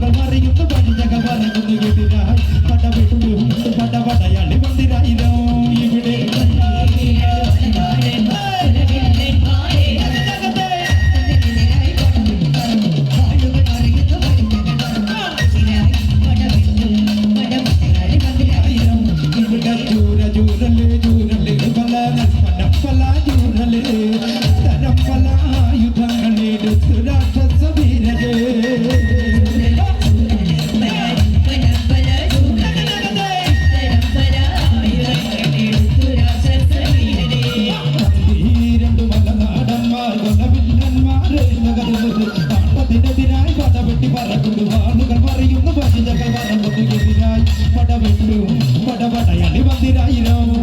പടപടയാളി ജൂലല് ജൂലല് പല പല ജൂലല് തരം പല ആയുധങ്ങളെടുത്തു രാക്ഷസവീരര് ീരണ്ടു വല നാടന്മാർ കൊല വില്ലന്മാരെ നഗരുന്നത് పడవెట్లు పడవటయని మందిరాయిరాము